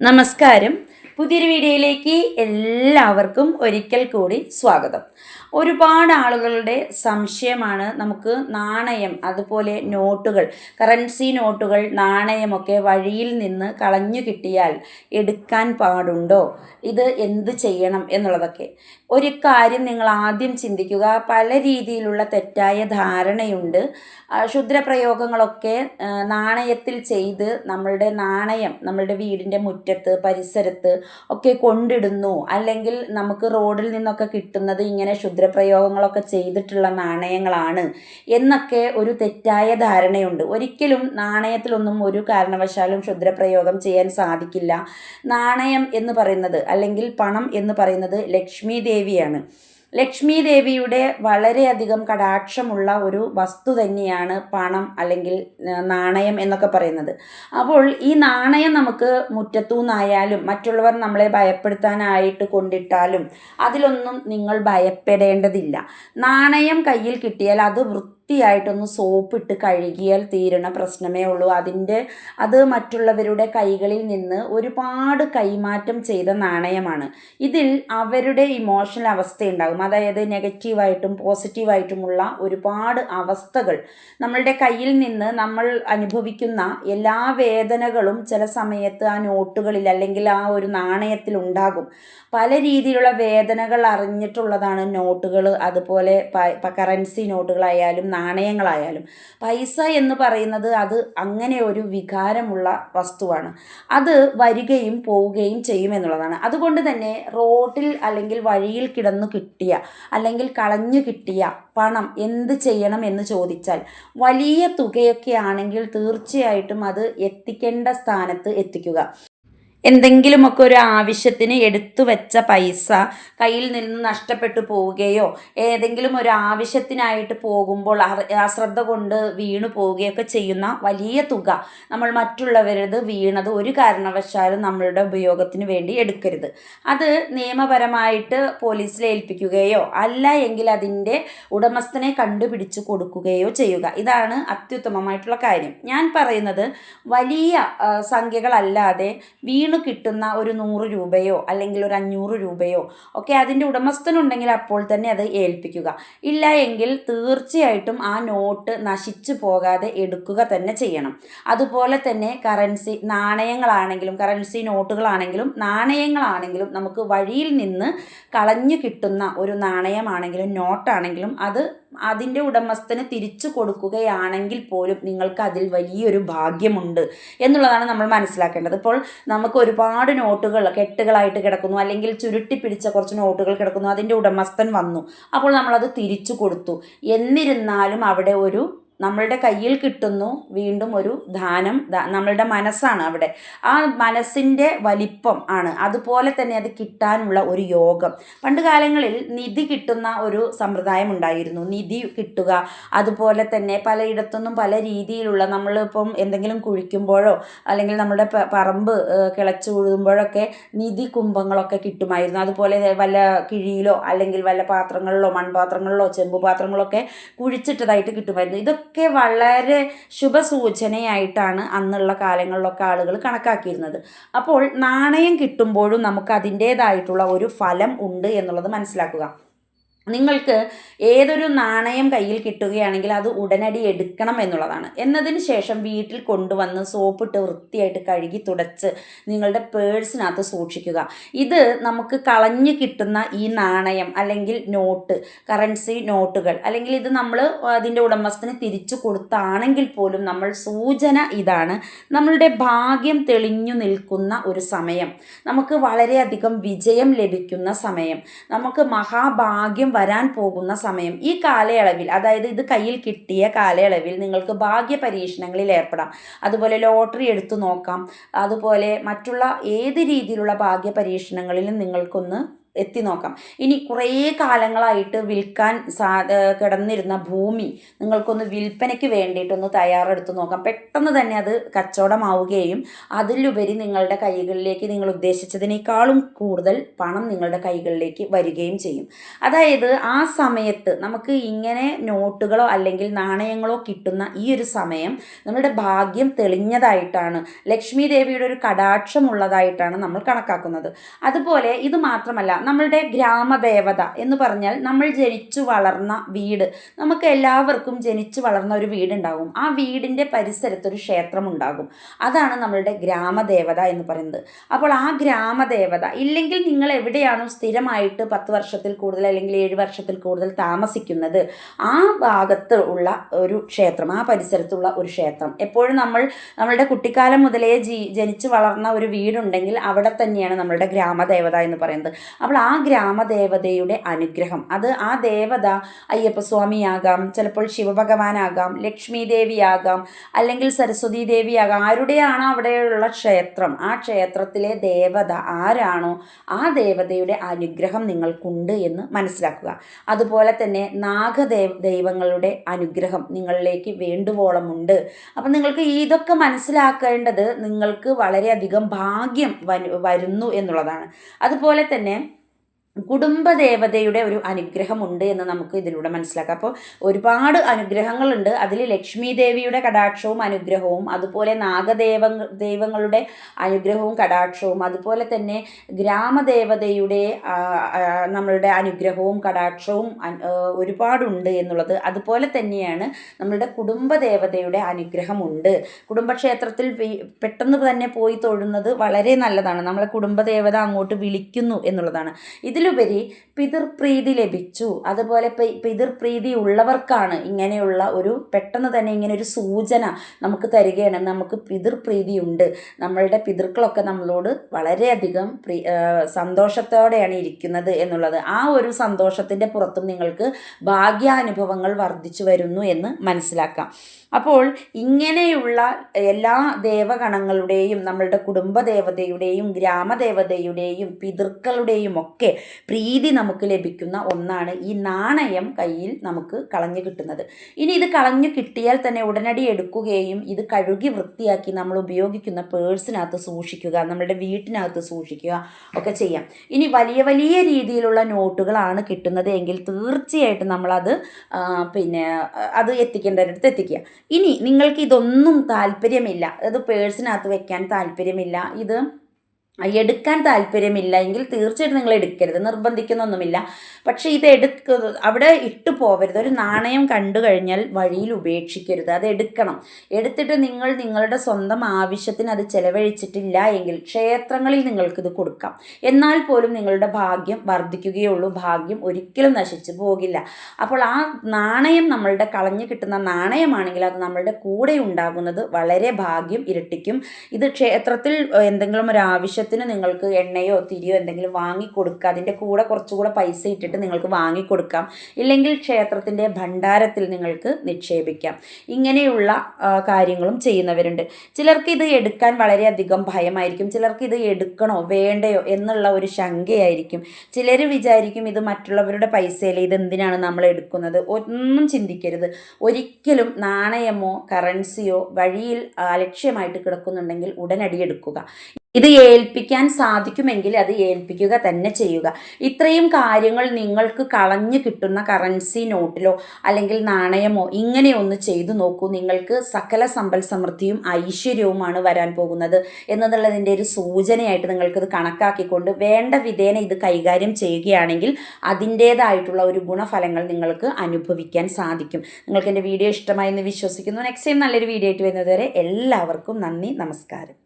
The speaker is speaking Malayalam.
നമസ്കാരം. പുതിയൊരു വീഡിയോയിലേക്ക് എല്ലാവർക്കും ഒരിക്കൽ കൂടി സ്വാഗതം. ഒരുപാട് ആളുകളുടെ സംശയമാണ് നമുക്ക് നാണയം അതുപോലെ നോട്ടുകൾ കറൻസി നോട്ടുകൾ നാണയമൊക്കെ വഴിയിൽ നിന്ന് കളഞ്ഞു കിട്ടിയാൽ എടുക്കാൻ പാടുണ്ടോ? ഇത് എന്ത് ചെയ്യണം എന്നുള്ളതൊക്കെ. ഒരു കാര്യം നിങ്ങൾ ആദ്യം ചിന്തിക്കുക. പല രീതിയിലുള്ള തെറ്റായ ധാരണയുണ്ട്. ക്ഷുദ്രപ്രയോഗങ്ങളൊക്കെ നാണയത്തിൽ ചെയ്ത് നമ്മളുടെ നാണയം നമ്മളുടെ വീടിന്റെ മുറ്റത്ത് പരിസരത്ത് ഒക്കെ കൊണ്ടിടുന്നു. അല്ലെങ്കിൽ നമുക്ക് റോഡിൽ നിന്നൊക്കെ കിട്ടുന്നത് ഇങ്ങനെ ക്ഷുദ്രപ്രയോഗങ്ങളൊക്കെ ചെയ്തിട്ടുള്ള നാണയങ്ങളാണ് എന്നൊക്കെ ഒരു തെറ്റായ ധാരണയുണ്ട്. ഒരിക്കലും നാണയത്തിലൊന്നും ഒരു കാരണവശാലും ക്ഷുദ്രപ്രയോഗം ചെയ്യാൻ സാധിക്കില്ല. നാണയം എന്ന് പറയുന്നത് അല്ലെങ്കിൽ പണം എന്ന് പറയുന്നത് ലക്ഷ്മി ദേവിയാണ്. ലക്ഷ്മി ദേവിയുടെ വളരെയധികം കടാക്ഷമുള്ള ഒരു വസ്തു തന്നെയാണ് പണം അല്ലെങ്കിൽ നാണയം എന്നൊക്കെ പറയുന്നത്. അപ്പോൾ ഈ നാണയം നമുക്ക് മുറ്റത്തുനിന്നായാലും മറ്റുള്ളവർ നമ്മളെ ഭയപ്പെടുത്താനായിട്ട് കൊണ്ടിട്ടാലും അതിലൊന്നും നിങ്ങൾ ഭയപ്പെടേണ്ടതില്ല. നാണയം കയ്യിൽ കിട്ടിയാൽ അത് വൃത്തിയായിട്ടൊന്ന് സോപ്പിട്ട് കഴുകിയാൽ തീരണ പ്രശ്നമേ ഉള്ളൂ. അതിന്റെ അത് മറ്റുള്ളവരുടെ കൈകളിൽ നിന്ന് ഒരുപാട് കൈമാറ്റം ചെയ്ത നാണയമാണ്. ഇതിൽ അവരുടെ ഇമോഷണൽ അവസ്ഥയുണ്ടാകും. അതായത് നെഗറ്റീവായിട്ടും പോസിറ്റീവായിട്ടുമുള്ള ഒരുപാട് അവസ്ഥകൾ. നമ്മളുടെ കയ്യിൽ നിന്ന് നമ്മൾ അനുഭവിക്കുന്ന എല്ലാ വേദനകളും ചില സമയത്ത് ആ നോട്ടുകളിൽ അല്ലെങ്കിൽ ആ ഒരു നാണയത്തിൽ ഉണ്ടാകും. പല രീതിയിലുള്ള വേദനകൾ അറിഞ്ഞിട്ടുള്ളതാണ് നോട്ടുകൾ. അതുപോലെ കറൻസി നോട്ടുകളായാലും നാണയങ്ങളായാലും. പൈസ എന്ന് പറയുന്നത് അത് അങ്ങനെ ഒരു വികാരമുള്ള വസ്തുവാണ്. അത് വരികയും പോവുകയും ചെയ്യും എന്നുള്ളതാണ്. അതുകൊണ്ട് തന്നെ റോഡിൽ അല്ലെങ്കിൽ വഴിയിൽ കിടന്നു കിട്ടിയ അല്ലെങ്കിൽ കളഞ്ഞു കിട്ടിയ പണം എന്ത് ചെയ്യണം എന്ന് ചോദിച്ചാൽ വലിയ തുകയൊക്കെ ആണെങ്കിൽ തീർച്ചയായിട്ടും അത് എത്തിക്കേണ്ട സ്ഥാനത്ത് എത്തിക്കുക. എന്തെങ്കിലുമൊക്കെ ഒരു ആവശ്യത്തിന് എടുത്തു വെച്ച പൈസ കയ്യിൽ നിന്ന് നഷ്ടപ്പെട്ടു പോവുകയോ ഏതെങ്കിലും ഒരു ആവശ്യത്തിനായിട്ട് പോകുമ്പോൾ അശ്രദ്ധ കൊണ്ട് വീണു പോവുകയൊക്കെ ചെയ്യുന്ന വലിയ തുക നമ്മൾ മറ്റുള്ളവരത് വീണത് ഒരു കാരണവശാലും നമ്മളുടെ ഉപയോഗത്തിന് വേണ്ടി എടുക്കരുത്. അത് നിയമപരമായിട്ട് പോലീസിൽ ഏൽപ്പിക്കുകയോ അല്ല എങ്കിൽ അതിന്റെ ഉടമസ്ഥനെ കണ്ടുപിടിച്ച് കൊടുക്കുകയോ ചെയ്യുക. ഇതാണ് അത്യുത്തമമായിട്ടുള്ള കാര്യം. ഞാൻ പറയുന്നത് വലിയ സംഖ്യകളല്ലാതെ വീണു കിട്ടുന്ന ഒരു നൂറ് രൂപയോ അല്ലെങ്കിൽ ഒരു അഞ്ഞൂറ് രൂപയോ ഒക്കെ അതിന്റെ ഉടമസ്ഥനുണ്ടെങ്കിൽ അപ്പോൾ തന്നെ അത് ഏൽപ്പിക്കുക. ഇല്ല എങ്കിൽ തീർച്ചയായിട്ടും ആ നോട്ട് നശിച്ചു പോകാതെ എടുക്കുക തന്നെ ചെയ്യണം. അതുപോലെ തന്നെ കറൻസി നാണയങ്ങളാണെങ്കിലും കറൻസി നോട്ടുകളാണെങ്കിലും നാണയങ്ങളാണെങ്കിലും നമുക്ക് വഴിയിൽ നിന്ന് കളഞ്ഞു കിട്ടുന്ന ഒരു നാണയമാണെങ്കിലും നോട്ടാണെങ്കിലും അത് അതിന്റെ ഉടമസ്ഥന് തിരിച്ചു കൊടുക്കുകയാണെങ്കിൽ പോലും നിങ്ങൾക്ക് അതിൽ വലിയൊരു ഭാഗ്യമുണ്ട് എന്നുള്ളതാണ് നമ്മൾ മനസ്സിലാക്കേണ്ടത്. ഇപ്പോൾ നമുക്ക് ഒരുപാട് നോട്ടുകൾ കെട്ടുകളായിട്ട് കിടക്കുന്നു അല്ലെങ്കിൽ ചുരുട്ടി പിടിച്ച കുറച്ച് നോട്ടുകൾ കിടക്കുന്നു അതിന്റെ ഉടമസ്ഥൻ വന്നു. അപ്പോൾ നമ്മളത് തിരിച്ചു കൊടുത്തു. എന്നിരുന്നാലും അവിടെ ഒരു നമ്മളുടെ കയ്യിൽ കിട്ടുന്നു വീണ്ടും ഒരു ദാനം നമ്മളുടെ മനസ്സാണ് അവിടെ. ആ മനസ്സിന്റെ വലിപ്പം ആണ്. അതുപോലെ തന്നെ അത് കിട്ടാനുള്ള ഒരു യോഗം. പണ്ട് കാലങ്ങളിൽ നിധി കിട്ടുന്ന ഒരു സമ്പ്രദായം ഉണ്ടായിരുന്നു. നിധി കിട്ടുക അതുപോലെ തന്നെ പലയിടത്തുനിന്നും പല രീതിയിലുള്ള നമ്മളിപ്പം എന്തെങ്കിലും കുഴിക്കുമ്പോഴോ അല്ലെങ്കിൽ നമ്മുടെ പറമ്പ് കിളച്ചു ഉഴുതുമ്പോഴൊക്കെ നിധി കുംഭങ്ങളൊക്കെ കിട്ടുമായിരുന്നു. അതുപോലെ വല്ല കിഴിയിലോ അല്ലെങ്കിൽ വല്ല പാത്രങ്ങളിലോ മൺപാത്രങ്ങളിലോ ചെമ്പ് പാത്രങ്ങളൊക്കെ കുഴിച്ചിട്ടതായിട്ട് കിട്ടുമായിരുന്നു. ഇതൊക്കെ വളരെ ശുഭസൂചനയായിട്ടാണ് അന്നുള്ള കാലങ്ങളിലൊക്കെ ആളുകൾ കണക്കാക്കിയിരുന്നത്. അപ്പോൾ നാണയം കിട്ടുമ്പോഴും നമുക്ക് അതിന്റേതായിട്ടുള്ള ഒരു ഫലം ഉണ്ട് എന്നുള്ളത് മനസ്സിലാക്കുക. നിങ്ങൾക്ക് ഏതൊരു നാണയം കയ്യിൽ കിട്ടുകയാണെങ്കിൽ അത് ഉടനടി എടുക്കണം എന്നുള്ളതാണ്. എന്നതിന് ശേഷം വീട്ടിൽ കൊണ്ടുവന്ന് സോപ്പിട്ട് വൃത്തിയായിട്ട് കഴുകി തുടച്ച് നിങ്ങളുടെ പേഴ്സിനകത്ത് സൂക്ഷിക്കുക. ഇത് നമുക്ക് കളഞ്ഞു കിട്ടുന്ന ഈ നാണയം അല്ലെങ്കിൽ നോട്ട് കറൻസി നോട്ടുകൾ അല്ലെങ്കിൽ ഇത് നമ്മൾ അതിന്റെ ഉടമസ്ഥന് തിരിച്ചു കൊടുത്താണെങ്കിൽ പോലും നമ്മൾ സൂചന ഇതാണ്. നമ്മളുടെ ഭാഗ്യം തെളിഞ്ഞു നിൽക്കുന്ന ഒരു സമയം. നമുക്ക് വളരെയധികം വിജയം ലഭിക്കുന്ന സമയം. നമുക്ക് മഹാഭാഗ്യം വരാൻ പോകുന്ന സമയം ഈ കാലയളവിൽ അതായത് ഇത് കയ്യിൽ കിട്ടിയ കാലയളവിൽ നിങ്ങൾക്ക് ഭാഗ്യ പരീക്ഷണങ്ങളിൽ ഏർപ്പെടാം. അതുപോലെ ലോട്ടറി എടുത്തു നോക്കാം. അതുപോലെ മറ്റുള്ള ഏത് രീതിയിലുള്ള ഭാഗ്യ പരീക്ഷണങ്ങളിലും നിങ്ങൾക്കൊന്ന് എത്തി നോക്കാം. ഇനി കുറേ കാലങ്ങളായിട്ട് വിൽക്കാൻ സാ കിടന്നിരുന്ന ഭൂമി നിങ്ങൾക്കൊന്ന് വിൽപ്പനയ്ക്ക് വേണ്ടിയിട്ടൊന്ന് തയ്യാറെടുത്ത് നോക്കാം. പെട്ടെന്ന് തന്നെ അത് കച്ചവടമാവുകയും അതിലുപരി നിങ്ങളുടെ കൈകളിലേക്ക് നിങ്ങൾ ഉദ്ദേശിച്ചതിനേക്കാളും കൂടുതൽ പണം നിങ്ങളുടെ കൈകളിലേക്ക് വരികയും ചെയ്യും. അതായത് ആ സമയത്ത് നമുക്ക് ഇങ്ങനെ നോട്ടുകളോ അല്ലെങ്കിൽ നാണയങ്ങളോ കിട്ടുന്ന ഈ ഒരു സമയം നമ്മുടെ ഭാഗ്യം തെളിഞ്ഞതായിട്ടാണ് ലക്ഷ്മി ദേവിയുടെ ഒരു കടാക്ഷമുള്ളതായിട്ടാണ് നമ്മൾ കണക്കാക്കുന്നത്. അതുപോലെ ഇത് മാത്രമല്ല നമ്മളുടെ ഗ്രാമദേവത എന്ന് പറഞ്ഞാൽ നമ്മൾ ജനിച്ചു വളർന്ന വീട്. നമുക്ക് എല്ലാവർക്കും ജനിച്ചു വളർന്ന ഒരു വീടുണ്ടാകും. ആ വീടിന്റെ പരിസരത്തൊരു ക്ഷേത്രം ഉണ്ടാകും അതാണ് നമ്മളുടെ ഗ്രാമദേവത എന്ന് പറയുന്നത്. അപ്പോൾ ആ ഗ്രാമദേവത ഇല്ലെങ്കിൽ നിങ്ങൾ എവിടെയാണോ സ്ഥിരമായിട്ട് പത്ത് വർഷത്തിൽ കൂടുതൽ അല്ലെങ്കിൽ ഏഴ് വർഷത്തിൽ കൂടുതൽ താമസിക്കുന്നത്? ആ ഭാഗത്ത് ഉള്ള ഒരു ക്ഷേത്രം ആ പരിസരത്തുള്ള ഒരു ക്ഷേത്രം. എപ്പോഴും നമ്മൾ നമ്മളുടെ കുട്ടിക്കാലം മുതലേ ജനിച്ചു വളർന്ന ഒരു വീടുണ്ടെങ്കിൽ അവിടെ തന്നെയാണ് നമ്മളുടെ ഗ്രാമദേവത എന്ന് പറയുന്നത്. അപ്പോൾ ആ ഗ്രാമദേവതയുടെ അനുഗ്രഹം. അത് ആ ദേവത അയ്യപ്പസ്വാമിയാകാം ചിലപ്പോൾ ശിവഭഗവാനാകാം ലക്ഷ്മി ദേവിയാകാം അല്ലെങ്കിൽ സരസ്വതി ദേവിയാകാം ആരുടെയാണോ അവിടെയുള്ള ക്ഷേത്രം ആ ക്ഷേത്രത്തിലെ ദേവത ആരാണോ ആ ദേവതയുടെ അനുഗ്രഹം നിങ്ങൾക്കുണ്ട് എന്ന് മനസ്സിലാക്കുക. അതുപോലെ തന്നെ നാഗദേവ ദൈവങ്ങളുടെ അനുഗ്രഹം നിങ്ങളിലേക്ക് വേണ്ടുവോളമുണ്ട്. അപ്പം നിങ്ങൾക്ക് ഇതൊക്കെ മനസ്സിലാക്കേണ്ടത് നിങ്ങൾക്ക് വളരെയധികം ഭാഗ്യം വരുന്നു എന്നുള്ളതാണ്. അതുപോലെ തന്നെ കുടുംബദേവതയുടെ ഒരു അനുഗ്രഹമുണ്ട് എന്ന് നമുക്ക് ഇതിലൂടെ മനസ്സിലാക്കാം. അപ്പോൾ ഒരുപാട് അനുഗ്രഹങ്ങളുണ്ട്. അതിൽ ലക്ഷ്മി ദേവിയുടെ കടാക്ഷവും അനുഗ്രഹവും അതുപോലെ നാഗദേവ ദൈവങ്ങളുടെ അനുഗ്രഹവും കടാക്ഷവും അതുപോലെ തന്നെ ഗ്രാമദേവതയുടെ നമ്മളുടെ അനുഗ്രഹവും കടാക്ഷവും ഒരുപാടുണ്ട് എന്നുള്ളത്. അതുപോലെ തന്നെയാണ് നമ്മളുടെ കുടുംബദേവതയുടെ അനുഗ്രഹമുണ്ട് കുടുംബക്ഷേത്രത്തിൽ പെട്ടെന്ന് തന്നെ പോയി തൊഴുന്നത് വളരെ നല്ലതാണ്. നമ്മളെ കുടുംബദേവത അങ്ങോട്ട് വിളിക്കുന്നു എന്നുള്ളതാണ്. ഇതിലുപരി പിതൃപ്രീതി ലഭിച്ചു. അതുപോലെ പിതൃപ്രീതി ഉള്ളവർക്കാണ് ഇങ്ങനെയുള്ള ഒരു പെട്ടെന്ന് തന്നെ ഇങ്ങനെ ഒരു സൂചന നമുക്ക് തരികയാണ്. നമുക്ക് പിതൃപ്രീതി ഉണ്ട്. നമ്മളുടെ പിതൃക്കളൊക്കെ നമ്മളോട് വളരെയധികം പ്രീ സന്തോഷത്തോടെയാണ് ഇരിക്കുന്നത് എന്നുള്ളത്. ആ ഒരു സന്തോഷത്തിന്റെ പുറത്തും നിങ്ങൾക്ക് ഭാഗ്യാനുഭവങ്ങൾ വർദ്ധിച്ചു വരുന്നു എന്ന് മനസ്സിലാക്കാം. അപ്പോൾ ഇങ്ങനെയുള്ള എല്ലാ ദേവഗണങ്ങളുടെയും നമ്മളുടെ കുടുംബദേവതയുടെയും ഗ്രാമദേവതയുടെയും പിതൃക്കളുടെയും ഒക്കെ പ്രീതി നമുക്ക് ലഭിക്കുന്ന ഒന്നാണ് ഈ നാണയം കയ്യിൽ നമുക്ക് കളഞ്ഞു കിട്ടുന്നത്. ഇനി ഇത് കളഞ്ഞു കിട്ടിയാൽ തന്നെ ഉടനടി എടുക്കുകയും ഇത് കഴുകി വൃത്തിയാക്കി നമ്മൾ ഉപയോഗിക്കുന്ന പേഴ്സിനകത്ത് സൂക്ഷിക്കുക നമ്മുടെ വീട്ടിനകത്ത് സൂക്ഷിക്കുക ഒക്കെ ചെയ്യാം. ഇനി വലിയ വലിയ രീതിയിലുള്ള നോട്ടുകളാണ് കിട്ടുന്നത് എങ്കിൽ തീർച്ചയായിട്ടും നമ്മളത് പിന്നെ അത് എത്തിക്കേണ്ടവരടുത്ത് എത്തിക്കുക. ഇനി നിങ്ങൾക്ക് ഇതൊന്നും താല്പര്യമില്ല. അത് പേഴ്സിനകത്ത് വെക്കാൻ താല്പര്യമില്ല. ഇത് എടുക്കാൻ താല്പര്യമില്ല എങ്കിൽ തീർച്ചയായിട്ടും നിങ്ങൾ എടുക്കരുത്. നിർബന്ധിക്കുന്നൊന്നുമില്ല. പക്ഷേ ഇത് എടുക്ക അവിടെ ഇട്ടു പോവരുത്. ഒരു നാണയം കണ്ടു കഴിഞ്ഞാൽ വഴിയിൽ ഉപേക്ഷിക്കരുത്. അത് എടുക്കണം. എടുത്തിട്ട് നിങ്ങൾ നിങ്ങളുടെ സ്വന്തം ആവശ്യത്തിന് അത് ചെലവഴിച്ചിട്ടില്ല എങ്കിൽ ക്ഷേത്രങ്ങളിൽ നിങ്ങൾക്കിത് കൊടുക്കാം. എന്നാൽ പോലും നിങ്ങളുടെ ഭാഗ്യം വർദ്ധിക്കുകയുള്ളൂ. ഭാഗ്യം ഒരിക്കലും നശിച്ചു പോകില്ല. അപ്പോൾ ആ നാണയം നമ്മളുടെ കളഞ്ഞു കിട്ടുന്ന നാണയമാണെങ്കിൽ അത് നമ്മളുടെ കൂടെ ഉണ്ടാകുന്നത് വളരെ ഭാഗ്യം ഇരട്ടിക്കും. ഇത് ക്ഷേത്രത്തിൽ എന്തെങ്കിലും ഒരു ആവശ്യത്തിന് നിങ്ങൾക്ക് എണ്ണയോ തിരിയോ എന്തെങ്കിലും വാങ്ങിക്കൊടുക്കുക. അതിന്റെ കൂടെ കുറച്ചുകൂടെ പൈസ ഇട്ടിട്ട് നിങ്ങൾക്ക് വാങ്ങിക്കൊടുക്കാം. ഇല്ലെങ്കിൽ ക്ഷേത്രത്തിന്റെ ഭണ്ഡാരത്തിൽ നിങ്ങൾക്ക് നിക്ഷേപിക്കാം. ഇങ്ങനെയുള്ള കാര്യങ്ങളും ചെയ്യുന്നവരുണ്ട്. ചിലർക്ക് ഇത് എടുക്കാൻ വളരെയധികം ഭയമായിരിക്കും. ചിലർക്ക് ഇത് എടുക്കണോ വേണ്ടയോ എന്നുള്ള ഒരു ശങ്കയായിരിക്കും. ചിലർ വിചാരിക്കും ഇത് മറ്റുള്ളവരുടെ പൈസയിൽ ഇത് എന്തിനാണ് നമ്മൾ എടുക്കുന്നത്? ഒന്നും ചിന്തിക്കരുത്. ഒരിക്കലും നാണയമോ കറൻസിയോ വഴിയിൽ അലക്ഷ്യമായിട്ട് കിടക്കുന്നുണ്ടെങ്കിൽ ഉടനടി എടുക്കുക. ഇത് ഏൽപ്പിക്കാൻ സാധിക്കുമെങ്കിൽ അത് ഏൽപ്പിക്കുക തന്നെ ചെയ്യുക. ഇത്രയും കാര്യങ്ങൾ നിങ്ങൾക്ക് കളഞ്ഞു കിട്ടുന്ന കറൻസി നോട്ടിലോ അല്ലെങ്കിൽ നാണയമോ ഇങ്ങനെയൊന്ന് ചെയ്തു നോക്കൂ. നിങ്ങൾക്ക് സകല സമ്പൽ സമൃദ്ധിയും ഐശ്വര്യവുമാണ് വരാൻ പോകുന്നത് എന്നുള്ളതിന്റെ ഒരു സൂചനയായിട്ട് നിങ്ങൾക്കിത് കണക്കാക്കിക്കൊണ്ട് വേണ്ട വിധേന ഇത് കൈകാര്യം ചെയ്യുകയാണെങ്കിൽ അതിന്റേതായിട്ടുള്ള ഒരു ഗുണഫലങ്ങൾ നിങ്ങൾക്ക് അനുഭവിക്കാൻ സാധിക്കും. നിങ്ങൾക്ക് എന്റെ വീഡിയോ ഇഷ്ടമായി എന്ന് വിശ്വസിക്കുന്നു. നെക്സ്റ്റ് ടൈം നല്ലൊരു വീഡിയോ ആയിട്ട് വരുന്നതുവരെ എല്ലാവർക്കും നന്ദി നമസ്കാരം.